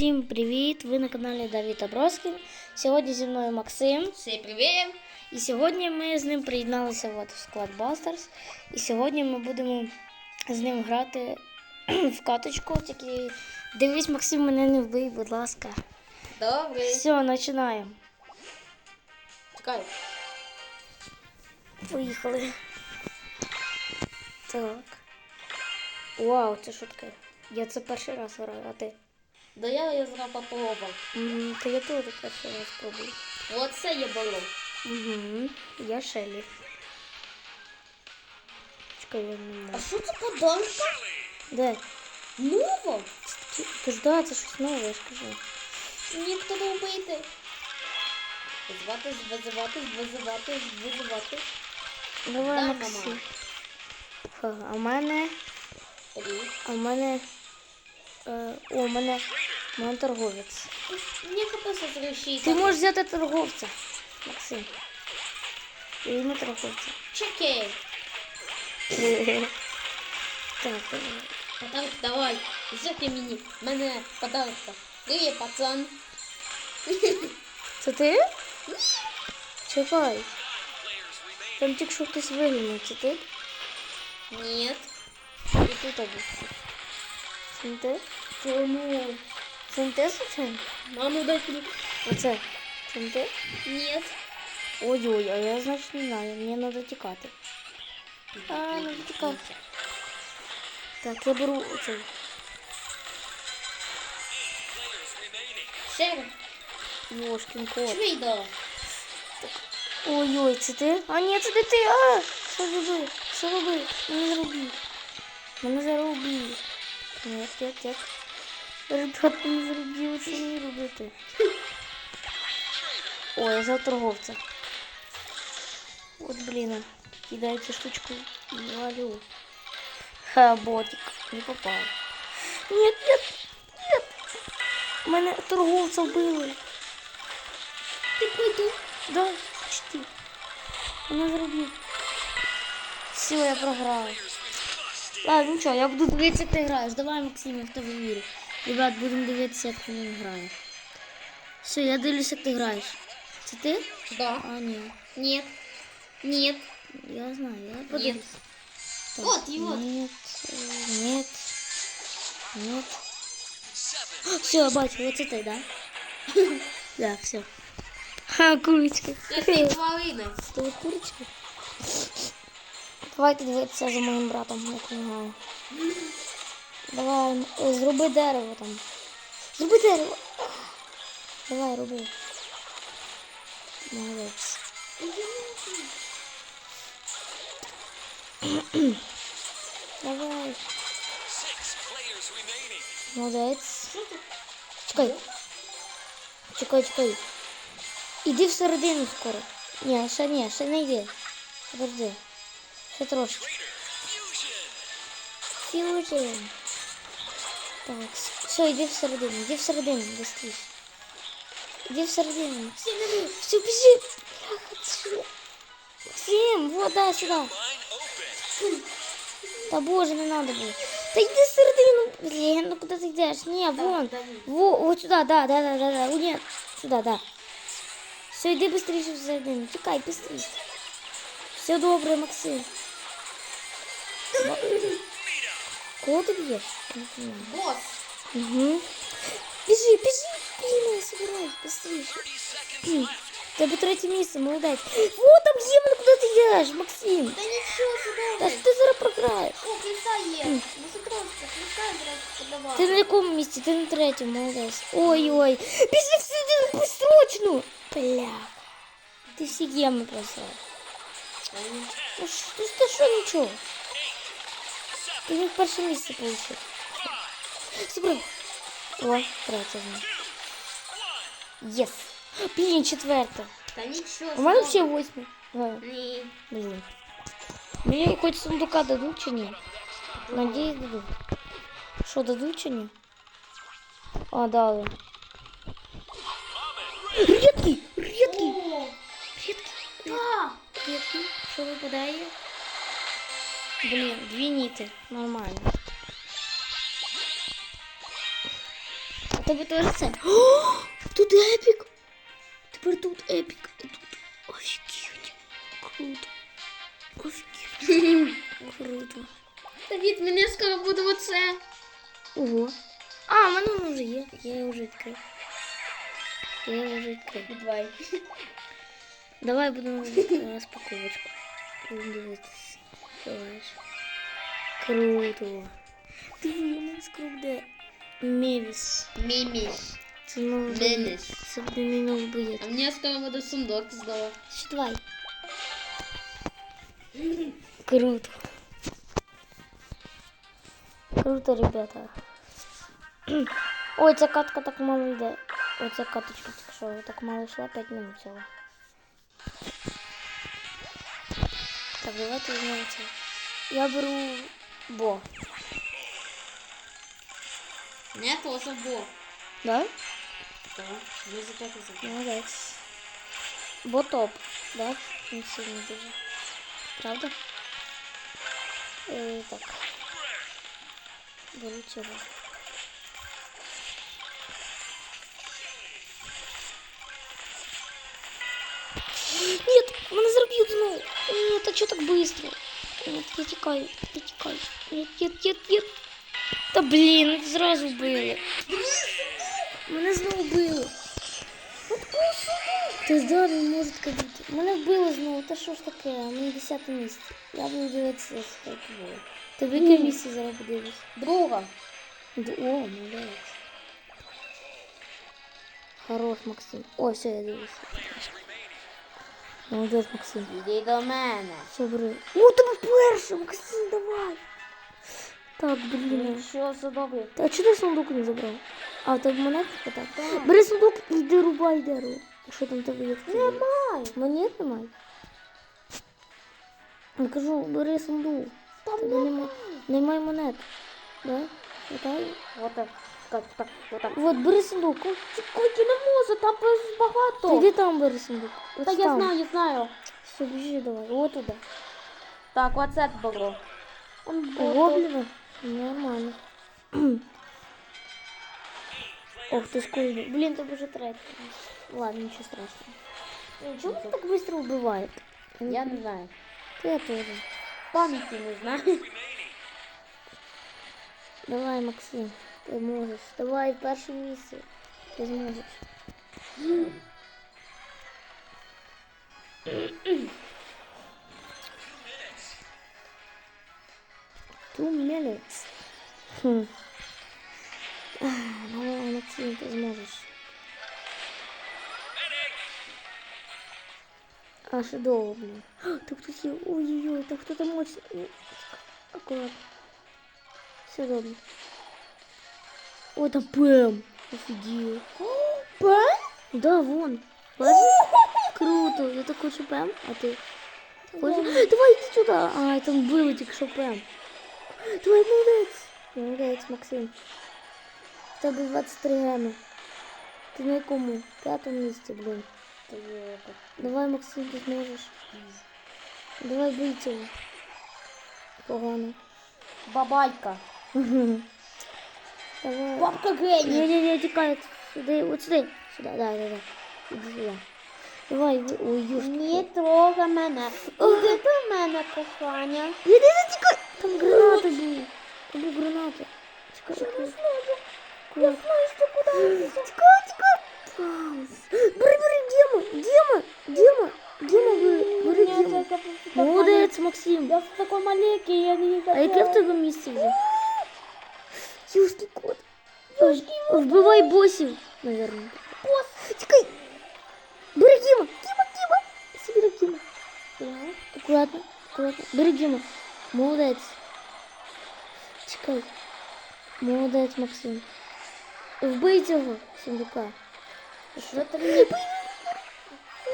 Всім привіт! Ви на каналі Давід Аброскін. Сьогодні зі мною Максим. Всем привет! І сьогодні ми з ним приєдналися в склад Бастерс. І сьогодні ми будемо з ним грати в каточку. Тільки дивись, Максим, мене не вбий, будь ласка. Добрый. Все, починаємо. Чекай. Поїхали. Так. Вау, це що таке? Я це перший раз граю, а ти? Да я її зря попробував. М, Та я теж перший раз пробую. Оце є балон. Угу. Я Шелі. Чекай, я не А можу. що це подонка? Де? Ново? Ти- Ти ж да, це щось нове, я ж кажу. Ніхто не вбити. Визивати, визивати, визивати, визивати. Давай, Максим. Ха, а в мене. Три. А в мене. Е, о, мене. Мене торговець. Мені хапися зрішити. Ти можеш взяти торговця, Максим. Візьми торговця. Чекай. Так, давай. Подарок давай. Взяти мені. Мене подарка. Привіт, пацан. Це ти? Чекай. Там тільки що хтось виглянув, це ти? Ні. І тут був. Це не ти? Чому? Це не ти. Маму дай ключ. Оце. Це не ти? Ні. Ой-ой, а я, значить, не знаю, мені треба тікати. А, ну тікати. Так, я беру оцей. Шериф. Йошкін кот. Швейдо. Ой-ой, це ти? А ні, це не ти. А! Що робив? Що робив? Мене зробив. Мене заробив. Нет, нет, нет. Ребят, мене зробив, що мені робити? Ой, я взяв торговця. От, блін, кидаю цю штучку і валю. Ха, ботик, не попав. Нет, нет, нет. Мене торговця вбили. Ти пойду. Да, почти. Вона зробив. Все, я програв. Ладно, нічого, я буду дивитися, як ти. Давай, Максим, я в тебе вірю. Ребят, будемо дивитися, як він грає. Все, я дивлюся, як ти граєш. Це ти? Да. А, ні. Нет. Нет. Я знаю, я подивлюсь. Так, Вот, и вот. Нет, э, нет, нет. Все, я бачу, оце ти, да? Да, все. Ха, курочка. Я три половини. Це ви курочки? Давайте дивитися за моїм братом, як він грає. Давай, е, зроби дерево там. Зроби дерево. Давай, роби. Молодець. Давай. Молодець. Чекай. Чекай, чекай. Іди всередину скоро. Ні, ще ні, ще не йди. Подожди. Ще трошки. Фьюжн. Так, все, йди всередину, йди всередину, быстрее. Іди всередину. Все, все, біжи. Бляха, що? Максим, вот, да, сюда. Та боже, не надо было. Та йди всередину. Блін, ну куди ти йдеш? Ні, вон. Во, вот сюда, да, да, да, да, да. О, нет. Сюда, да. Все, йди быстрее всередину. Тікай, быстрее. Все добре, Максим. Ва- Кого ти б'єш? Я не понимаю. Босс. Угу. Біжи, біжи, блін, собирай, быстрее. Тебе третє місце, молодець. Во, там Євен, куди ти йдеш, Максим? Та нічого, все Та добре. ж ти зараз програєш. О, кільця є. Ну закрився, кільця зараз подавати. Ти на якому місці? Ти на третьому, молодець. Ой-ой. Біжи всередину, срочно. Бля. Ти всі геми просрав. Ну що, ти ж- ти що нічого? Ти міг перше місце получив. Собри. О, третє в мене. Єс. Блін, четверте. Та нічого. У мене все ще восьме. Давай. добре. Ні. Блін. Мені хоч сундука дадуть чи ні? Надіюсь, дадуть. Що, дадуть чи ні? А, дали. Рідкі! Рідкі! О, Рідкі! так. Рідкі! Що випадає? Блін, дві ніти. Нормально. тебе теж це. О, тут епік. Тепер тут епік. І тут офігеть. Круто. Офігеть. Круто. Давід, мене скоро буде оце. Ого. А, в мене воно вже є. Я його вже відкрив. Я його вже відкрив. Давай. Давай будемо робити розпаковочку. Будемо дивитися. Давай. Круто. Диви, у мене скруп де. Мевіс. Міміс. Це новий Меміс. боєць. Це буде мій новий боєць. А мені скоро буде сундук знову. Ще давай. Круто. Круто, ребята. Ой, ця катка так мало йде. Оця каточка, так що так мало йшла, 5 минут всього. Так, давайте візьмемо це. Я беру бо. Не то забув. Да? Так, не за так забув. Молодець. Бо топ, да? Він сильний дуже. Правда? Е, так. Беру цього. Нет, мене заб'ють знову. Нет, а чого так быстро? Нет, я тікаю, я тікаю. Нет, нет, нет, нет. Та блін, зразу вбили. Мене знову вбили. Ти зараз не можуть кадити. Мене вбили знову, та що ж таке? У мене 10 місце. Я буду дивитися, що це було. В яке місце зараз подивишся? Друга. Д- О, молодець. Хорош, Максим. О, все, я дивлюся. Молодець, Максим. Іди до мене. Все, бери. О, тебе перше, Максим, давай. Так, блін. Що за добре? Та чого ти сундук не забрав? А, в тебе монетка так? Бери сундук і йди рубай дерево. Що там тебе є? Немає. Монет немає? Я кажу, бери сундук. Там немає. Немає монет. Да? Хватає? Вот так. Так, так, вот так. Вот, бери сундук. О, Чекайте, не можу, там Ти багато. йди там бери сундук. Ось Та я там. знаю, я знаю. Все, біжи давай. От туди. Так, оце беру. Он Гобліна? Нормально. Ох, ти скользно. Блін, ти вже третій. Ладно, нічого страшного. Чому він так швидко вбиває? Я не знаю. Я теж. Пам'яті не знаю. Давай, Максим, ти можеш. Давай перше місце. Ти зможеш. Two minutes. Хм. Ах, Давай, Максим, ти зможеш. А, ще довго, блін. Так хтось є. Ой-ой-ой, так хто там моцний. Ні, чекай, Аккуратно. Все добре. О, там Пэм. Офигел. Пэм? Да, вон. Бачиш? Круто. Я так хочу Пэм, а ты? Хочешь? Давай иди сюда. А, там было тільки що Пэм. Давай, молодець. Молодець, Максим. В тебе 23 геми. Ти на якому? П'ятому місці, блін. Давай, Максим, ти зможеш. Давай бий цього. Погано. Бабайка. Давай. Бабка Гренні. Не-не-не, тікай. Сюди, от сюди. Сюди, да, да, да. Іди сюди. Давай, ви- ой, юшки. Не трогай мене. Іди до мене, кохання. Іди, іди, тікай. Там гранати були. Там були гранати. Тікай, тікай. Я знаю, що куди. Тікай, тікай. Паус. Бери, бери, Діма, Діма, Діма, Діма, бери, бери, Діма. Молодець, Максим. Я такой маленький, я не А яке в тебе місце вже? Вбивай босів, наверное. Бос. Тікай. Бери Діма. Діма, Діма. Собі Діма. Аккуратно, аккуратно. Бери Діма. Молодець. Чекай. Молодець, Максим. Вбий цього сундука. Що ти мені?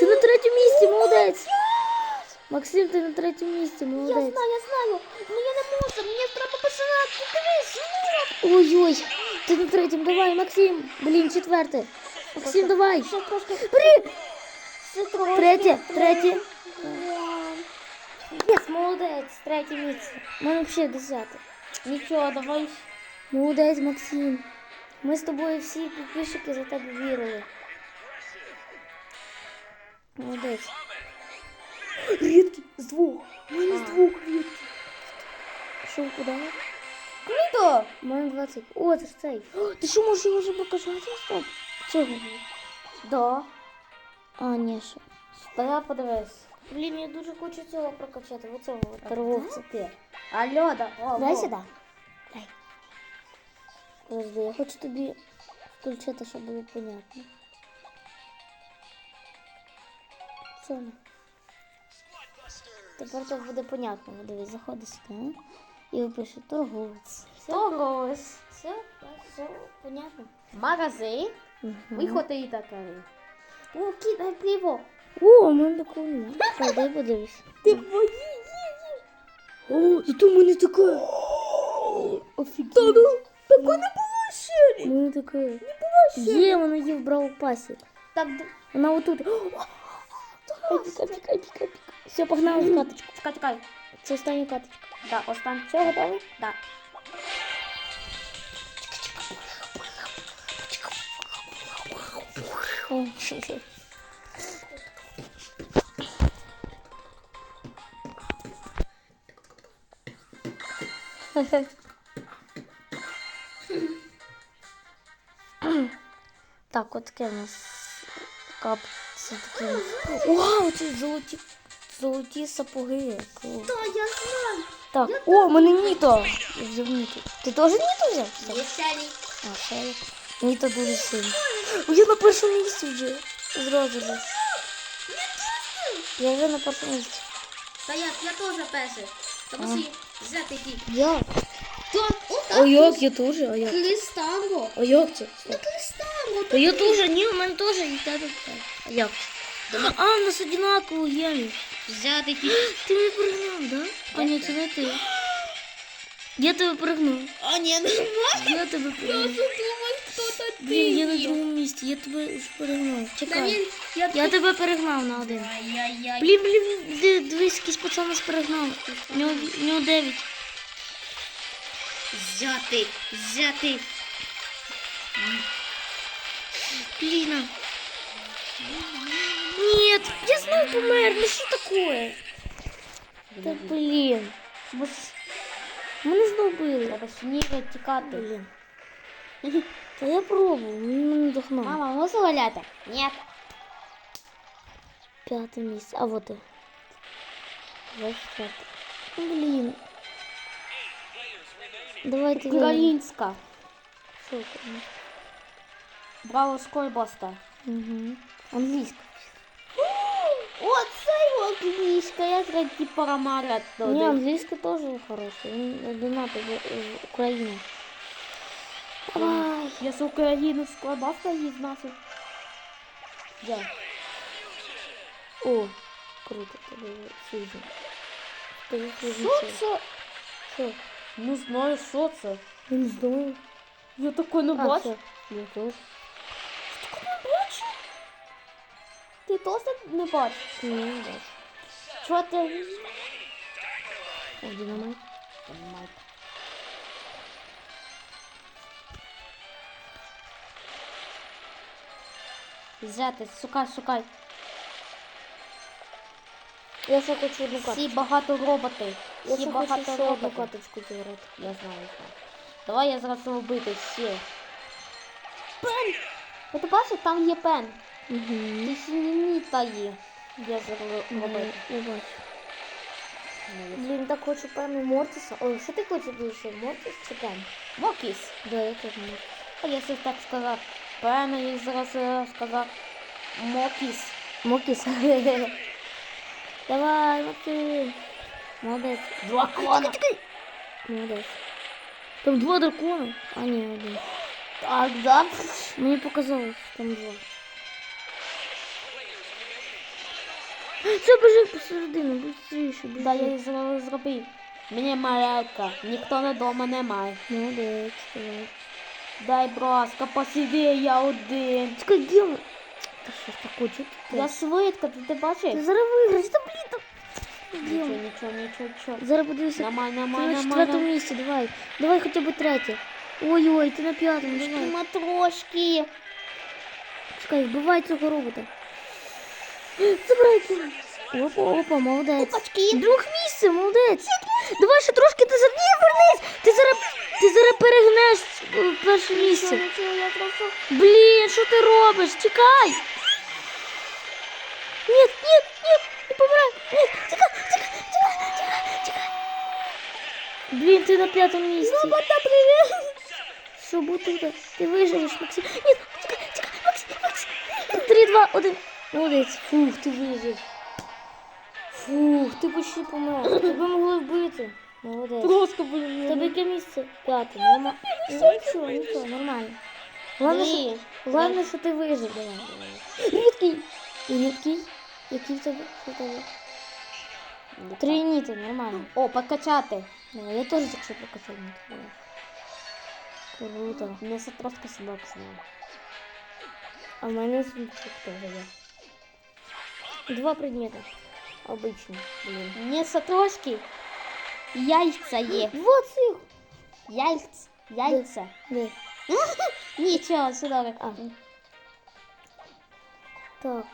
Ти на третьому місці, молодець. Максим, ти на третьому місці, Я молодець. знаю, я знаю. Ну я не можу, мені треба починати. Дивись, Ой-ой, Ти на третьому, давай, Максим. Блін, четверте. Максим, давай. трошки. Третє, третє. Єс, молодець, третє місце. У мене взагалі десяте. Нічого, давай. Молодець, Максим. Ми з тобою всі підписчики за тебе вірили. Молодець. Рідкі, з двох. У мене з двох рідкі. Що, куди? Круто! Мене 20. О, це ж цей. О, ти що, можеш його вже покажати? Стоп. Цього. Да. А, ні, ще. Та я подивись. Блін, я дуже хочу цього прокачати. Ось цього от торговця. ти. Алло, да. О, Дай сюди. Дай. Подожди, я хочу тобі включити, щоб було понятно. Це воно. Тепер так буде понятно. Дивись, заходи сюди. І випише торговець. Все, Торговець. все, все понятно. Магазин. Виходи і таке. О, кидай пиво. О, у мене такого немає. Дай, подивись. Ти мої О, зато у мене таке. Офігеть. Та ну, такого не було ще. У мене таке. Не було ще. Є, вона є в Брау Пасі. Так, Вона отут. Ай, піка, піка, піка, піка. Все, погнали в каточку. чекай. Це остання каточка. Да, останнє. Все, готові? Да. Так, от таке в нас капці такі. Вау, це золоті, золоті сапоги. Та, я знаю. Так, о, у мене Ніто. Я взяв Ніто. Ти теж Ніто взяв? Так. Веселі. А, є. Ніто дуже сильно. О, я на першому місці вже. Зразу же. Я вже на першому місці. Та я, я теж перший. Та мусі взяти ті. Як? Так, отак. як я теж? А як? Клистанго. А як це? Ну, клистанго. Та я теж, ні, у мене теж і тебе. А як? А, у нас одинаково гемі. Взяти ті. Ти мене пригнав, да? А ні, це не ти. Я тебе пригнув. А, ні, не можна. Я тебе пригнув. думаю, хто то ти. Блін, я на другому місці, я перегнав. Та Чекай. він, я Я тебе перегнав на один. Ай-яй-яй. Блін, блін, ди- дивись, якийсь пацан нас перегнав. У нього, у нього 9. Взяти, взяти. Блін. Нет, я знов помер, ну що таке? Та блін. Бо ж- Мене знов били. Треба сніга тікати. Блін. Та я пробував, він мене догнав. Мама, можна валяти? Ні. П'яте місце. А вот ти. Двадцять четверте. Блін. Давайте Українська. Що це? Браво скорбоста. Угу. Англійська. Оце англійська, я третій парамарат. Ні, англійська теж хороша. Він одинаково в Україні. Давай. Я з України скорбоста її знати. Я. О, круто, тебе сильно. Тебе Що сильно. це? Що? Не знаю, що це. Я не знаю. Я такой не А, бачу. все. Я теж. Теж не бачиш? Ні, не бачу. Чого ти? О, динамайт. Взяти, шукай, шукай. Я ще хочу одну Всі карточку. багато роботи. Я Всі ще хочу багато ще одну роботи. карточку зіграти. Я знаю, я знаю. Давай я зразу робити всі. Пен! Ви ти бачиш, там є пен. Угу. Ти синіміта є. Я зробити. Я бачу. Блін, так хочу певно Мортіса. Ой, що ти хочеш більше? Мортіс чи Пен? Мокіс. Да, я теж Мортіс. А я щось так сказав. Пен, я зараз е, сказав. Мокіс. Мокіс. Давай, Мокіс. Молодець. Дракона. Молодець. Там два дракона. А, ні, один. Так, да. Мені показалось, там два. Все, біжи посередину, быстріше, біжи. Да, я її зро- зробив. Мені малявка. Ніхто не дома немає. Молодець. давай. Дай, браска, посиди, я один. Чекай, де ми? Та що ж таке, чого ти? Я швидко, ти, ти бачиш? Ти зараз виграєш, та блін. Де Нічого, нічого, нічого, нічого. Зараз подивися. Нормально, Ти на четвертому місці, давай. Давай хоча б третє. Ой-ой, ти на п'ятому, давай. Ма трошки. Чекай, вбивай цього робота. Забирай кіно. Опа, опа, молодець. Опачки. Друг місце, молодець. Давай ще трошки, ти за Ні, вернись. Ти зараз, ти зараз перегнеш е, перше місце. Блін, що ти робиш? Чекай. Ні, ні, ні, не помирай. Ні, чекай, чекай, чекай, чекай, чекай. Блін, ти на п'ятому місці. Робота, привіт. Що буде? Ти виживеш, Максим. Ні, чекай, чекай, Максим, Максим. Три, два, один. Молодець. Фух, ти вижив. Фух, ти почти помер. Тебе могли вбити. Молодець. Просто, блін. тебе яке місце? П'яте. Норма... Ну, Нічого, нічого, нормально. Головне, що, Ні. головне, що ти вижив. Рідкий. І рідкий. Який в тебе? Що в тебе? Три ніти, нормально. О, покачати. Давай, я теж якщо покажу ніти. Круто. Це трошки синок зняв. А в мене звучок теж є. Два предмета. Обичні, блін. Мені це трошки яйця є. Вот їх. Яйця. Яйця. Де? Нічого, все добре. А. Так.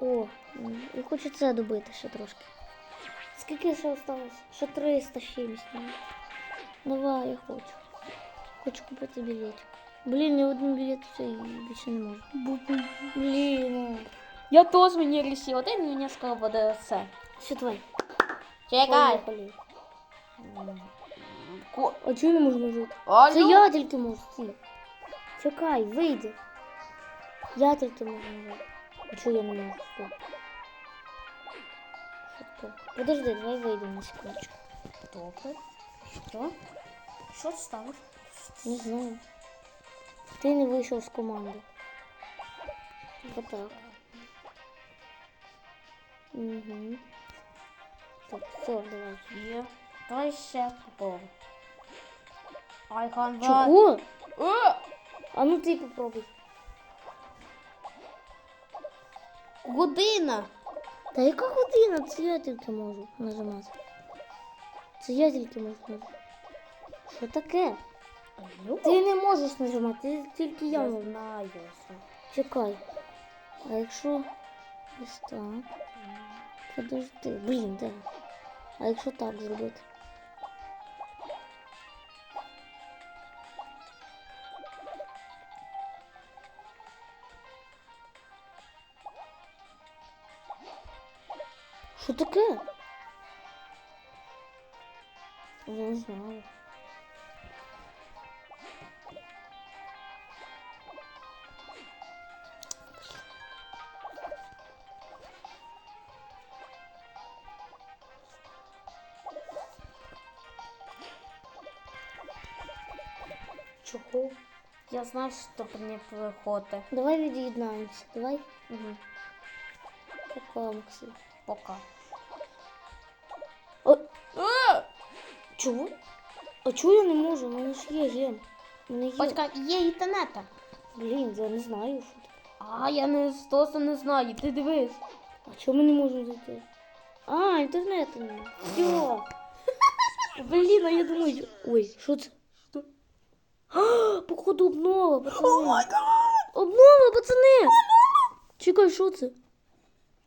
О, м, і хочу це добити ще трошки. Скільки ще осталось? Ще 300 з чимось. мабуть. Давай, я хочу. Хочу купити білетик. Блін, я один білет все і більше не можу. Блін. Я рішив. От і мені скоро буде це. Що твій? Чекай. Ко- А чого не можу нажати? Алло? Це я тільки можу. Стій. Чекай, вийди. Я тільки можу нажати. А чого я не можу? Стоп. Що? Подожди, давай вийдемо на секундочку. Добре. Що? Що сталося? Не знаю. Ти не вийшов з команди. Отак. Угу. Так, все, давай. Є. Давай ще попробуй. Ай, хан Чого? Е! А ну ти попробуй. Година. Та яка година? Це я тільки можу нажимати. Це я тільки можу нажимати. Що таке? Алло? Ти не можеш нажимати, тільки я Я можу. знаю. Чекай. А якщо ось так. Подожди. Блін, да. А якщо так зробити? Що таке? Я не знаю. Чого? Я знаю, що мені приходить. Давай від'єднаємося. Давай. Угу. Пока, Максим. Пока. О, Е! чого? А чого я не можу? У мене ж є ген. У мене є. Батька, є інтернета. Блін, я не знаю, що таке. А, я не просто не знаю. Ти дивись. А чому ми не можемо зайти? А, інтернету немає. Все. Блін, а я думаю. Ой, що це? А, походу обнова, пацани. Обнова, пацани! Чекай, що це?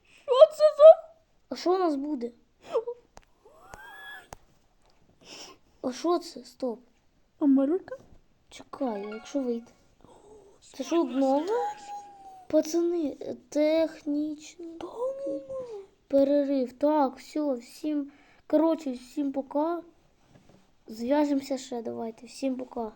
Що це за? А що у нас буде? А що це? Стоп. Америка? Чекай, якщо вийти. Це що обнова? Пацани, технічний перерив. Так, все, всім. Коротше, всім пока. Зв'яжемося ще, давайте. Всім пока.